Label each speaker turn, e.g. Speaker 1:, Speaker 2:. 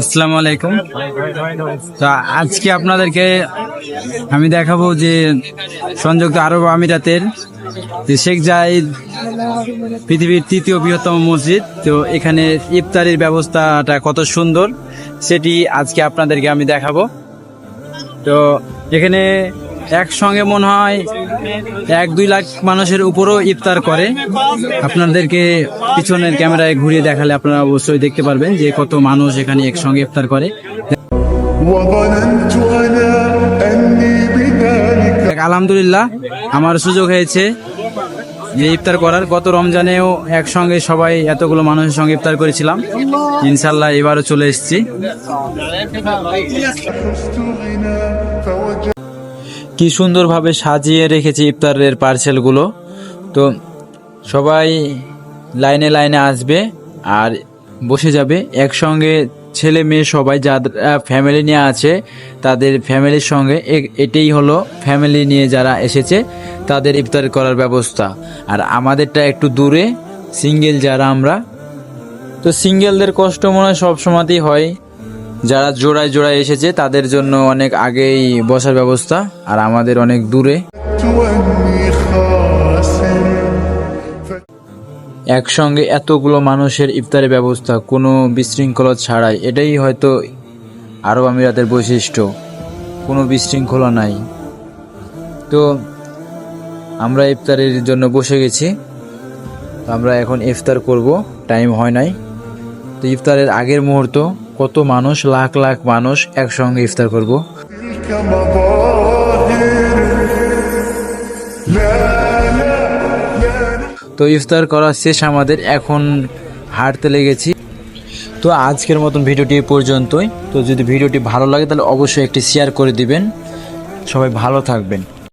Speaker 1: আসসালামু আলাইকুম। তো আজকে আপনাদেরকে আমি দেখাবো যে সংযুক্ত আরব আমিরাতের যে শেখ জাহিদ পৃথিবীর তৃতীয় বৃহত্তম মসজিদ, তো এখানে ইফতারির ব্যবস্থাটা কত সুন্দর সেটি আজকে আপনাদেরকে আমি দেখাবো। তো এখানে একসঙ্গে মনে হয় এক দুই লাখ মানুষের উপরও ইফতার করে। আপনাদেরকে পিছনের ক্যামেরায় ঘুরিয়ে দেখালে আপনারা অবশ্যই দেখতে পারবেন যে কত মানুষ এখানে একসঙ্গে ইফতার করে। আলহামদুলিল্লাহ, আমার সুযোগ হয়েছে যে ইফতার করার। গত রমজানেও একসঙ্গে সবাই এতগুলো মানুষের সঙ্গে ইফতার করেছিলাম। ইনশাল্লাহ এবারও চলে এসেছি। কি সুন্দরভাবে সাজিয়ে রেখেছে ইফতারের পার্সেলগুলো তো সবাই লাইনে লাইনে আসবে আর বসে যাবে। একসঙ্গে ছেলে মেয়ে সবাই, যারা ফ্যামিলি নিয়ে আছে, তাদের ফ্যামিলির সঙ্গে। এটাই হলো ফ্যামিলি নিয়ে যারা এসেছে, তাদের ইফতার করার ব্যবস্থা। আর আমাদেরটা একটু দূরে সিঙ্গেল যারা আমরা। তো সিঙ্গেলদের কষ্ট মনে হয় সবসময়তেই হয়। যারা জোড়ায় জোড়ায় এসেছে, তাদের জন্য অনেক আগেই বসার ব্যবস্থা, আর আমাদের অনেক দূরে। একসঙ্গে এতগুলো মানুষের ইফতারের ব্যবস্থা, কোনো বিশৃঙ্খলা ছাড়াই। এটাই হয়তো আরব আমিরাতের বৈশিষ্ট্য। কোনো বিশৃঙ্খলা নাই। তো আমরা ইফতারের জন্য বসে গেছি। আমরা এখন ইফতার করব। টাইম হয় নাই। তো ইফতারের আগের মুহূর্ত কত মানুষ, লাখ লাখ মানুষ একসঙ্গে ইফতার করব। তো ইফতার করা শেষ আমাদের, এখন হাঁটতে লেগেছি। তো আজকের মতন ভিডিওটি পর্যন্তই। তো যদি ভিডিওটি ভালো লাগে, তাহলে অবশ্যই একটি শেয়ার করে দিবেন। সবাই ভালো থাকবেন।